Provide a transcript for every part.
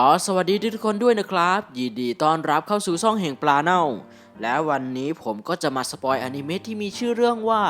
ก็สวัสดีทุกคนด้วยนะครับ ยินดีต้อนรับเข้าสู่ช่องแห่งปลาเน่า และวันนี้ผมก็จะมาสปอยอนิเมะที่มีชื่อเรื่องว่า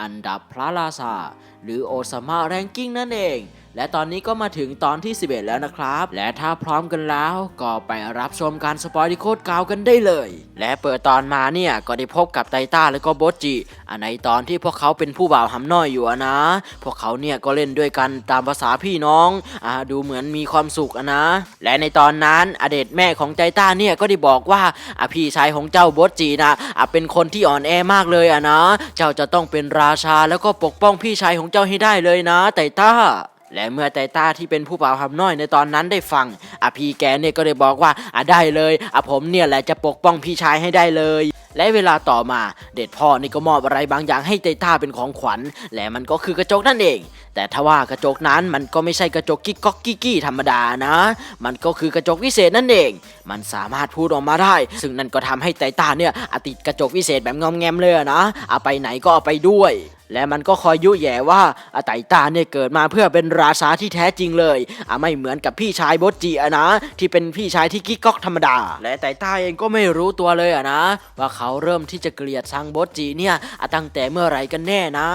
อันดับพระราชาหรือโอซามะแรงกิ้งนั่นเอง และตอนนี้ก็มาถึงตอนที่ 11 แล้วนะครับ และถ้าพร้อมกันแล้วก็ไปรับชมการสปอยที่โคตรกาวกันได้เลย และเปิดตอนมาเนี่ยก็ได้พบกับไตต้าและก็โบจิอันในตอนที่พวกเขาเป็นผู้บ่าวหำน้อยอยู่นะ พวกเขาเนี่ยก็เล่นด้วยกันตามภาษาพี่น้องอ่าดูเหมือนมีความสุขนะ และในตอนนั้นอเดตแม่ของไตต้าเนี่ยก็ได้บอกว่าอพี่ชายของเจ้าโบจินะอะเป็นคนที่อ่อนแอมากเลยอะนะ เจ้าจะต้องเป็นราชาแล้วก็ปกป้องพี่ชายของเจ้าให้ได้เลยนะไตต้า และเมื่อไตต้าที่เป็นผู้บ่าวหำน้อยในตอนนั้นได้ฟังอภีแกเนี่ยก็ได้บอกว่าอะได้เลยอะผมเนี่ยแหละจะปกป้องพี่ชายให้ได้เลย และเวลาต่อมาเด็ดพ่อนี่ก็มอบอะไรบางอย่างให้ไตต้าเป็นของขวัญ และมันก็คือกระจกนั่นเอง แต่ทว่ากระจกนั้นมันก็ไม่ใช่กระจกกิ๊กก๊อกกิ๊กกี้ธรรมดานะ มันก็คือกระจกวิเศษนั่นเอง มันสามารถพูดออกมาได้ ซึ่งนั่นก็ทำให้ไตต้าเนี่ยอติดกระจกวิเศษแบบงอมแงมเลยนะเอาไปไหนก็เอาไปด้วยและมันก็คอยยุแย่ว่าอาไตตาเนี่ยเกิดมาเพื่อเป็นราชาที่แท้จริงเลยอะไม่เหมือนกับพี่ชายโบจิอะนะ ที่เป็นพี่ชายที่กิ๊กก๊อกธรรมดา และไตตาเองก็ไม่รู้ตัวเลยอะนะ ว่าเขาเริ่มที่จะเกลียดซังโบจิเนี่ยตั้งแต่เมื่อไหร่กันแน่นะ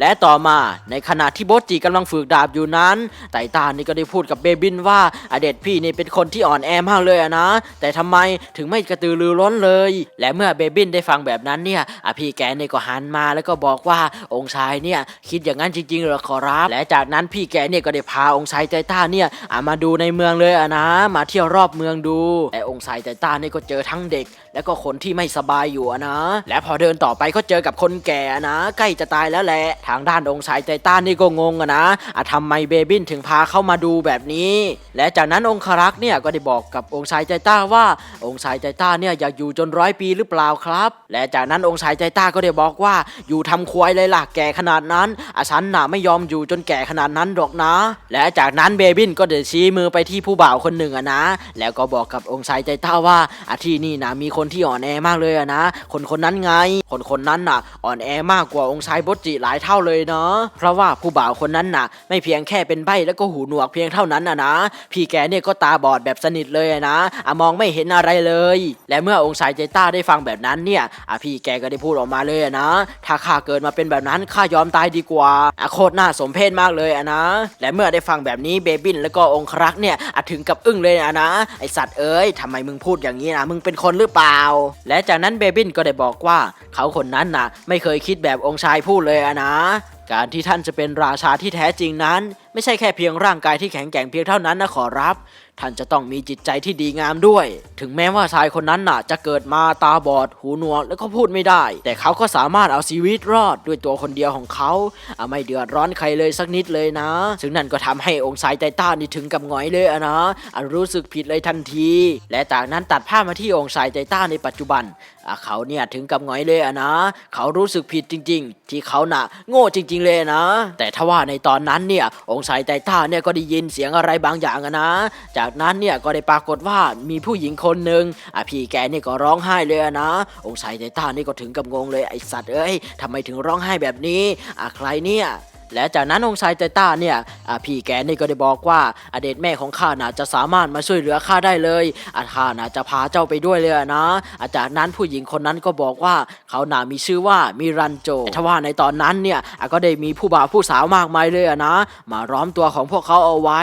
และต่อมาในขณะที่โบจิกำลังฝึกดาบอยู่นั้นไตตานี่ก็ได้พูดกับเบบินว่าอเดดพี่นี่เป็นคนที่อ่อนแอมากเลยอะนะ แต่ทำไมถึงไม่กระตือรือร้นเลย และเมื่อเบบินได้ฟังแบบนั้นเนี่ยอพี่แกเนี่ยก็หันมาแล้วก็บอกว่าองค์ชายเนี่ยคิดอย่างนั้นจริงๆหรอขอรับ และจากนั้นพี่แกเนี่ยก็ได้พาองค์ชายไตต้าเนี่ยมาดูในเมืองเลยอะนะ มาเที่ยวรอบเมืองดูแต่องค์ชายไตตาเนี่ยก็เจอทั้งเด็ก แล้วก็คนที่ไม่สบายอยู่อะนะ และพอเดินต่อไปก็เจอกับคนแก่นะ ใกล้จะตายแล้วแหละทางด้านองค์ชายไตต้านี่ก็งงอะนะอะทำไมเบบินถึงพาเข้ามาดูแบบนี้ และจากนั้นองครักษ์เนี่ยก็ได้บอกกับองค์ชายไตต้าว่าองค์ชายไตต้าเนี่ยอยากอยู่จนร้อยปีหรือเปล่าครับ และจากนั้นองค์ชายไตต้าก็ได้บอกว่าอยู่ทำควายเลยล่ะแก่ขนาดนั้นอะฉันน่ะไม่ยอมอยู่จนแก่ขนาดนั้นหรอกนะ และจากนั้นเบบินก็เดินชี้มือไปที่ผู้บ่าวคนหนึ่งอะนะ แล้วก็บอกกับองค์ชายไตต้าว่าอาที่นี่นะมีคนที่อ่อนแอมากเลยอะนะ คนคนนั้นไง คนคนนั้นน่ะ อ่อนแอมากกว่าองค์ชายบดจิหลายเท่าเลยเนาะเพราะว่าผู้บ่าวคนนั้นน่ะ ไม่เพียงแค่เป็นใบแล้วก็หูหนวกเพียงเท่านั้นอะนะ พี่แกเนี่ยก็ตาบอดแบบสนิทเลยนะอะมองไม่เห็นอะไรเลย และเมื่อองค์ชายไตต้าได้ฟังแบบนั้นเนี่ยอะพี่แกก็ได้พูดออกมาเลยนะ ถ้าข้าเกิดมาเป็นแบบนั้นข้ายอมตายดีกว่าอะโคตรน่าสมเพชมากเลยอะนะ และเมื่อได้ฟังแบบนี้เบบินแล้วก็องครักษ์เนี่ยอะถึงกับอึ้งเลยอะนะ ไอสัตว์เอ้ยทำไมมึงพูดอย่างนี้นะมึงเป็นคนหรือเปล่า และจากนั้นเบบินก็ได้บอกว่า เขาคนนั้นน่ะ ไม่เคยคิดแบบองค์ชายพูดเลยอะนะな。 การที่ท่านจะเป็นราชาที่แท้จริงนั้น ไม่ใช่แค่เพียงร่างกายที่แข็งแกร่งเพียงเท่านั้นนะขอรับ ท่านจะต้องมีจิตใจที่ดีงามด้วย ถึงแม้ว่าชายคนนั้นน่ะ จะเกิดมาตาบอด หูหนวกแล้วก็พูดไม่ได้ แต่เขาก็สามารถเอาชีวิตรอดด้วยตัวคนเดียวของเขาอะไม่เดือดร้อนใครเลยสักนิดเลยนะ ซึ่งนั่นก็ทำให้องค์ชายไตต้านี่ถึงกับหงอยเลยอะนะรู้สึกผิดเลยทันที และจากนั้นตัดภาพมาที่องค์ชายไตต้าในปัจจุบันเขาเนี่ยถึงกับหงอยเลยอะนะ เขารู้สึกผิดจริง ๆ ที่เขาน่ะ โง่จริงๆเลยนะ แต่ถ้าว่าในตอนนั้นเนี่ยองค์ชายไตต้าเนี่ยก็ได้ยินเสียงอะไรบางอย่างนะ จากนั้นเนี่ยก็ได้ปรากฏว่ามีผู้หญิงคนหนึ่งอะพี่แกนี่ก็ร้องไห้เลยนะ องค์ชายไตต้านี่ก็ถึงกับงงเลยไอสัตว์เอ้ยทำไมถึงร้องไห้แบบนี้อะใครเนี่ย และจากนั้นองค์ชายไตต้าเนี่ยพี่แกนี่ก็ได้บอกว่าอเดชแม่ของข้าน่ะจะสามารถมาช่วยเหลือข้าได้เลยอาข้าน่ะจะพาเจ้าไปด้วยเลยนะอะจากนั้นผู้หญิงคนนั้นก็บอกว่าเขาน่ะมีชื่อว่ามิรันโจแต่ถ้าว่าในตอนนั้นเนี่ยก็ได้มีผู้บ่าวผู้สาวมากมายเลยนะ มาล้อมตัวของพวกเขาเอาไว้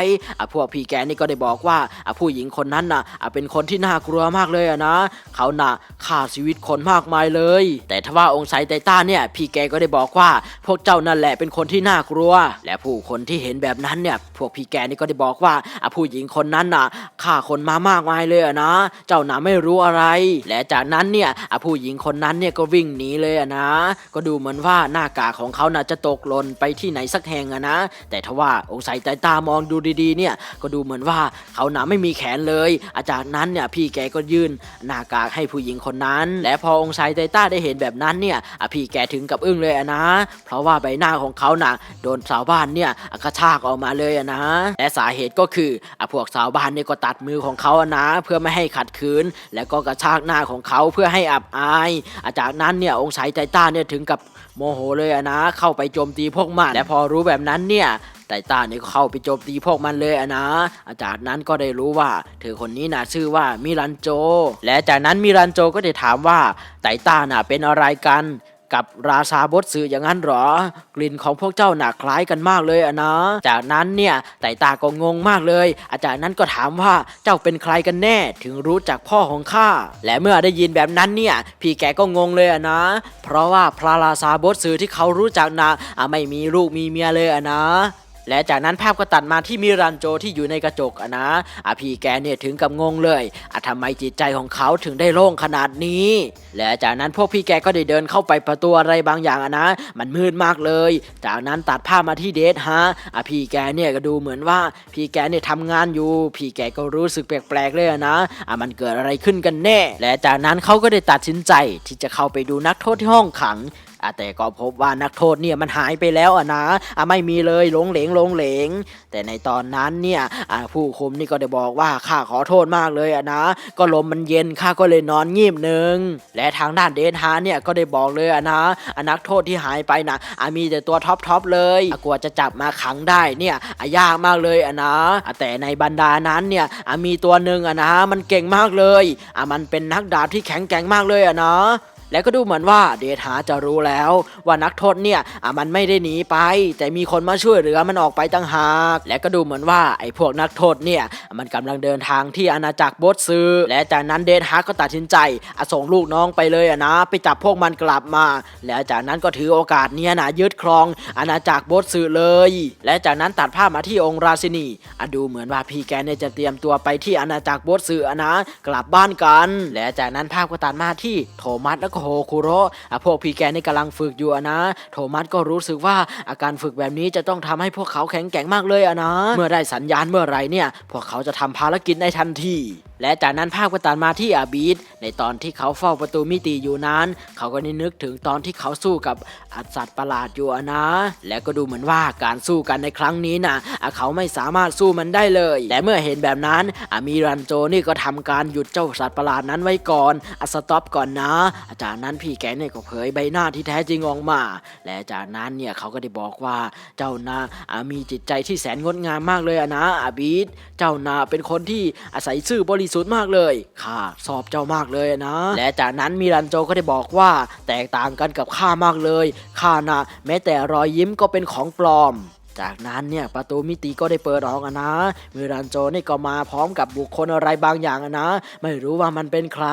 พวกพี่แกนี่ก็ได้บอกว่าผู้หญิงคนนั้นน่ะเป็นคนที่น่ากลัวมากเลยนะ เขาน่ะฆ่าชีวิตคนมากมายเลย แต่ถ้าว่าองค์ชายไตต้าเนี่ยพี่แกก็ได้บอกว่าพวกเจ้านั่นแหละเป็นคนที่น่ากลัว และผู้คนที่เห็นแบบนั้นเนี่ย พวกพี่แกนี่ก็ได้บอกว่าอะผู้หญิงคนนั้นน่ะฆ่าคนมามากมายเลยอะนะ เจ้าน่ะไม่รู้อะไร และจากนั้นเนี่ยอะผู้หญิงคนนั้นเนี่ยก็วิ่งหนีเลยอะนะ ก็ดูเหมือนว่าหน้ากากของเขาน่ะจะตกหล่นไปที่ไหนสักแห่งอะนะ แต่ถ้าว่าองค์ชายตต้ามองดูดีๆเนี่ยก็ดูเหมือนว่าเขาน่ะไม่มีแขนเลย อาจากนั้นเนี่ยพี่แกก็ยื่นหน้ากากให้ผู้หญิงคนนั้น และพอองค์ชายไตต้าได้เห็นแบบนั้นเนี่ยอะพี่แกถึงกับอึ้งเลยอะนะ เพราะว่าใบหน้าของเขาน่ะโดนชาวบ้านเนี่ยกระชากออกมาเลยนะ และสาเหตุก็คืออพวกชาวบ้านเนี่ยก็ตัดมือของเขาอะนะ เพื่อไม่ให้ขัดขืน แล้วก็กระชากหน้าของเขาเพื่อให้อับอายอจากนั้นเนี่ยองค์ชายไตต้าเนี่ยถึงกับโมโหเลยอะนะ เข้าไปโจมตีพวกมันและพอรู้แบบนั้นเนี่ยไตต้าเนี่ยก็เข้าไปโจมตีพวกมันเลยอะนะจากนั้นก็ได้รู้ว่า เธอคนนี้น่ะชื่อว่ามิรันโจ และจากนั้นมิรันโจก็ได้ถามว่าไตต้าน่ะเป็นอะไรกัน กับราชาบดสืออย่างนั้นเหรอ กลิ่นของพวกเจ้าหนักคล้ายกันมากเลยอะนะ จากนั้นเนี่ยไต่ตาก็งงมากเลย อาจารย์นั้นก็ถามว่าเจ้าเป็นใครกันแน่ถึงรู้จักพ่อของข้าและเมื่อได้ยินแบบนั้นเนี่ย พี่แกก็งงเลยอะนะ เพราะว่าพระราชาบดสือที่เขารู้จักนะ่ะไม่มีลูกมีเมียเลยอะนะ และจากนั้นภาพก็ตัดมาที่มิรันโจที่อยู่ในกระจกอะนะอะพี่แกเนี่ยถึงกับงงเลยอะทำไมจิตใจของเขาถึงได้โล่งขนาดนี้ และจากนั้นพวกพี่แกก็ได้เดินเข้าไปประตูอะไรบางอย่างอะนะ มันมืดมากเลย จากนั้นตัดภาพมาที่เดทฮะอะพี่แกเนี่ยก็ดูเหมือนว่าพี่แกเนี่ยทำงานอยู่ พี่แกก็รู้สึกแปลกๆเลยนะอะมันเกิดอะไรขึ้นกันแน่ และจากนั้นเขาก็ได้ตัดสินใจที่จะเข้าไปดูนักโทษที่ห้องขัง แต่ก็พบว่านักโทษเนี่ยมันหายไปแล้วอะนะไม่มีเลยหลงเหลงหลงเหลง แต่ในตอนนั้นเนี่ยผู้คุมนี่ก็ได้บอกว่าข้าขอโทษมากเลยอะนะ ก็ลมมันเย็นข้าก็เลยนอนงีบหนึ่งและทางด้านเดนฮาร์เนี่ยก็ได้บอกเลยอะนะนักโทษที่หายไปนะอะมีแต่ตัวท็อปทอปเลยอะกว่าจะจับมาขังได้เนี่ยยากมากเลยอะนะ แต่ในบรรดานั้นเนี่ยมีตัวหนึ่งอะนะมันเก่งมากเลยมันเป็นนักดาบที่แข็งแกร่งมากเลยอะนะ แล้วก็ดูเหมือนว่าเดทาจะรู้แล้ว ว่านักโทษเนี่ยอะมันไม่ได้หนีไป แต่มีคนมาช่วยเหลือมันออกไปตั้งหาก และก็ดูเหมือนว่าไอ้พวกนักโทษเนี่ยมันกำลังเดินทางที่อาณาจักรโบสซือและจากนั้นเดทาก็ตัดสินใจอส่งลูกน้องไปเลยอะนะ ไปจับพวกมันกลับมา แล้วจากนั้นก็ถือโอกาสเนี้ยนะยึดครองอาณาจักรโบสซือเลย และจากนั้นตัดภาพมาที่องค์ราชินีอดูเหมือนว่าพี่แกเนี่ยจะเตรียมตัวไปที่อาณาจักรโบสซืออนะ กลับบ้านกัน และจากนั้นภาพก็ตัดมาที่โทมัสแล้วก็โฮคุโระอ่พวกพี่แกนี่กำลังฝึกอยู่นะ โทมัสก็รู้สึกว่าอาการฝึกแบบนี้จะต้องทำให้พวกเขาแข็งแกร่งมากเลยนะ เมื่อได้สัญญาณเมื่อไรเนี่ย พวกเขาจะทำภารกิจในทันที และจากนั้นภาพก็ตัดมาที่อาบีดในตอนที่เขาเฝ้าประตูมิติอยู่นั้น เขาก็ได้นึกถึงตอนที่เขาสู้กับอัตว์ประหลาดอยู่นะ และก็ดูเหมือนว่าการสู้กันในครั้งนี้นะ่ะเขาไม่สามารถสู้มันได้เลย และเมื่อเห็นแบบนั้นอามีรันโจนี่ก็ทำการหยุดเจ้าสัตว์ประหลาดนั้นไว้ก่อนอะสต็อปก่อนนะ อาจารย์นั้นพี่แกเนี่ยก็เผยใบหน้าที่แท้จริงออกมา และจากนั้นเนี่ยเขาก็ได้บอกว่าเจ้านาอามีจิตใจที่แสนงดงามมากเลยนะอาบีดเจ้านาเป็นคนที่อาศัยซื่อบริสุทธิ์มากเลยข้าสอบเจ้ามากเลยนะ และจากนั้นมิรันโจก็ได้บอกว่า แตกต่างกันกับข้ามากเลยข้านะแม้แต่รอยยิ้มก็เป็นของปลอมจากนั้นเนี่ยประตูมิติก็ได้เปิดออกอะนะมิรันโจนี่ก็มาพร้อมกับบุคคลอะไรบางอย่างนะ ไม่รู้ว่ามันเป็นใคร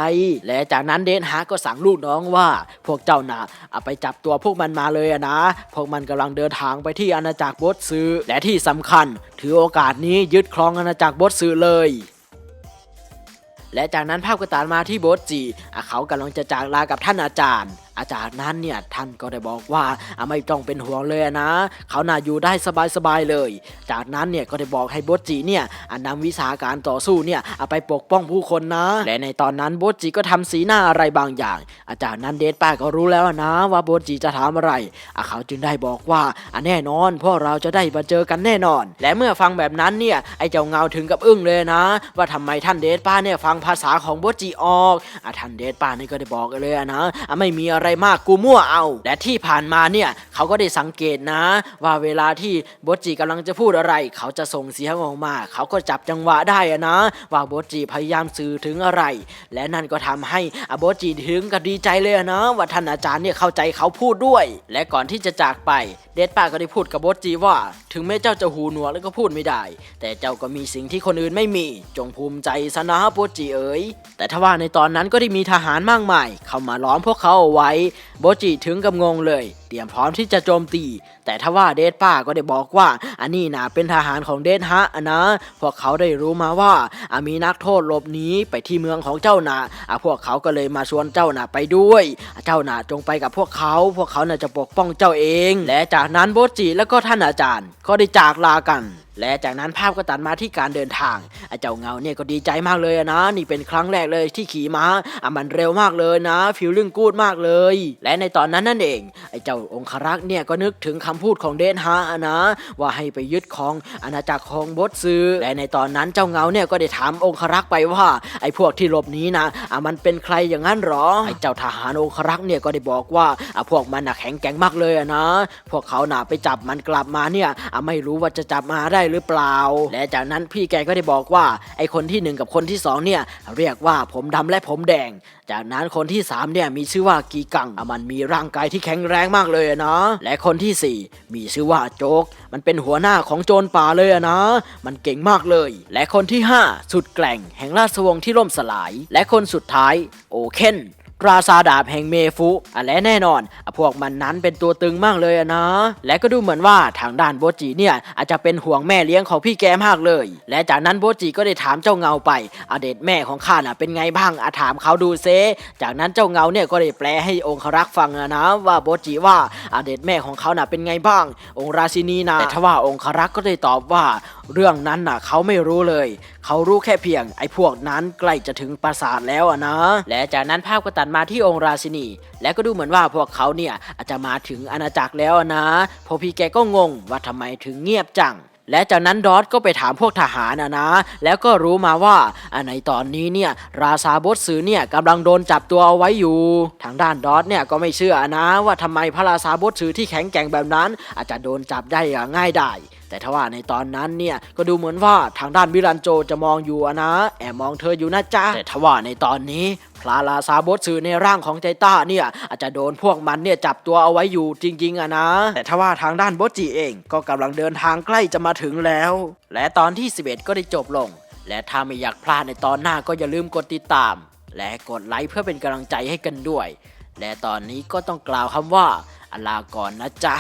และจากนั้นเดนฮาก็สั่งลูกน้องว่า พวกเจ้าน่ะเอาไปจับตัวพวกมันมาเลยนะ พวกมันกำลังเดินทางไปที่อาณาจักรบดซือและที่สำคัญ ถือโอกาสนี้ยึดครองอาณาจักรบดซือเลย และจากนั้นภาพก็ตัดมาที่โบสจีอ่เขากำลังจะจากลากับท่านอาจารย์ อาจารย์นั้นเนี่ยท่านก็ได้บอกว่าไม่ต้องเป็นห่วงเลยนะเขาน่าอยู่ได้สบายๆเลย จากนั้นเนี่ยก็ได้บอกให้โบจีเนี่ยอนำวิชาการต่อสู้เนี่ยเอาไปปกป้องผู้คนนะ และในตอนนั้นโบจีก็ทำสีหน้าอะไรบางอย่าง อาจารย์นั้นเดทป้าก็รู้แล้วนะ ว่าโบจีจะถามอะไรเขาจึงได้บอกว่าแน่นอนพวกเราจะได้มาเจอกันแน่นอน และเมื่อฟังแบบนั้นเนี่ยไอ้เจ้าเงาถึงกับอึ้งเลยนะ ว่าทำไมท่านเดทป้าเนี่ยฟังภาษาของโบจีออกอท่านเดทป้านี่ก็ได้บอกเลยนะอะไม่มีอะไรมากกูมั่วเอา และที่ผ่านมาเนี่ยเขาก็ได้สังเกตนะ ว่าเวลาที่โบจีกำลังจะพูดอะไร เขาจะส่งเสียงออกมา เขาก็จับจังหวะได้อะนะ ว่าโบจีพยายามสื่อถึงอะไร และนั่นก็ทำให้อโบจีถึงกับดีใจเลยนะ ว่าท่านอาจารย์เนี่ยเข้าใจเขาพูดด้วย และก่อนที่จะจากไป เดดป้าก็ได้พูดกับโบจีว่า ถึงแม้เจ้าจะหูหนวกแล้วก็พูดไม่ได้ แต่เจ้าก็มีสิ่งที่คนอื่นไม่มี จงภูมิใจซะนะโบจีเอ๋ยแต่ทว่าในตอนนั้นก็ได้มีทหารมากมาย เข้ามาล้อมพวกเขาเอาไว้โบจีถึงกับงงเลย เตรียมพร้อมที่จะโจมตี แต่ทว่าเดดป้าก็ได้บอกว่า อันนี้นะเป็นทหารของเดดฮะนะ พวกเขาได้รู้มาว่าอามีนักโทษหลบหนีไปที่เมืองของเจ้านาอะพวกเขาก็เลยมาชวนเจ้านาไปด้วย เจ้านาจงไปกับพวกเขา พวกเขาน่ะจะปกป้องเจ้าเอง และจากนั้นโบจีแล้วก็ท่านอาจารย์ ก็ได้จากลากันและจากนั้นภาพก็ตัดมาที่การเดินทางอ้เจ้าเงาเนี่ยก็ดีใจมากเลยนะ นี่เป็นครั้งแรกเลยที่ขี่ม้าอะมันเร็วมากเลยนะ ฟิลลิ่งกูดมากเลยและในตอนนั้นนั่นเอง ไอ้เจ้าองครักษ์เนี่ยก็นึกถึงคำพูดของเดนฮานะ ว่าให้ไปยึดของอาณาจักรของบดซือ และในตอนนั้นเจ้าเงาเนี่ยก็ได้ถามองครักษ์ไปว่าไอ้พวกที่หลบหนีนะอะมันเป็นใครอย่างนั้นหรอ ไอ้เจ้าทหารองครักษ์เนี่ยก็ได้บอกว่าอะพวกมันน่ะแข็งแกร่งมากเลยนะ พวกเขาเขาน่ะไปจับมันกลับมาเนี่ยอะไม่รู้ว่าจะจับมาได้หรือเปล่า และจากนั้นพี่แกก็ได้บอกว่าไอ้คนที่หนึ่งกับคนที่สองเนี่ยเรียกว่าผมดำและผมแดง จากนั้นคนที่สามเนี่ยมีชื่อว่ากีกังอะมันมีร่างกายที่แข็งแรงมากเลยนะ และคนที่สี่มีชื่อว่าโจ๊ก มันเป็นหัวหน้าของโจรป่าเลยนะ มันเก่งมากเลย และคนที่ห้าสุดแกล่งแห่งราชวงศ์ที่ล่มสลาย และคนสุดท้าย โอเคน ราซาดาบแห่งเมฟุอะและแน่นอนอพวกมันนั้นเป็นตัวตึงมากเลยนะ และก็ดูเหมือนว่าทางด้านโบจิเนี่ยอาจจะเป็นห่วงแม่เลี้ยงของพี่แกมากเลย และจากนั้นโบจิก็ได้ถามเจ้าเงาไปอเดตแม่ของข้าน่ะเป็นไงบ้างอาถามเขาดูเซ จากนั้นเจ้าเงาเนี่ยก็ได้แปลให้องครักษ์ฟังนะว่าโบจิว่าอเดตแม่ของเขาน่ะเป็นไงบ้าง องค์ราชินีนะแต่ทว่าองครักษ์ก็ได้ตอบว่าเรื่องนั้นน่ะเขาไม่รู้เลย เขารู้แค่เพียงไอ้พวกนั้นใกล้จะถึงปราสาทแล้วอะนะ และจากนั้นภาพก็ตัดมาที่องค์ราชินี และก็ดูเหมือนว่าพวกเขาเนี่ยอาจจะมาถึงอาณาจักรแล้วอะนะพอพี่แกก็งงว่าทำไมถึงเงียบจังและจากนั้นดอสก็ไปถามพวกทหารอะนะ แล้วก็รู้มาว่าอันในตอนนี้เนี่ยราซาบดซือเนี่ยกำลังโดนจับตัวเอาไว้อยู่ ทางด้านดอสเนี่ยก็ไม่เชื่อนะ ว่าทำไมพระราซาบดซือที่แข็งแกร่งแบบนั้น อาจจะโดนจับได้อย่างง่ายไดาย แต่ทว่าในตอนนั้นเนี่ยก็ดูเหมือนว่าทางด้านวิรันโจจะมองอยู่อะนะ แอบมองเธออยู่นะจ๊ะ แต่ทว่าในตอนนี้พลาลาซาบดซือในร่างของใจต้าเนี่ยอาจจะโดนพวกมันเนี่ยจับตัวเอาไว้อยู่จริงๆอะนะ แต่ทว่าทางด้านโบจิเองก็กำลังเดินทางใกล้จะมาถึงแล้ว และตอนที่ 11 ก็ได้จบลง และถ้าไม่อยากพลาดในตอนหน้าก็อย่าลืมกดติดตาม และกดไลค์เพื่อเป็นกำลังใจให้กันด้วย และตอนนี้ก็ต้องกล่าวคำว่าอลาก่อนนะจ๊ะ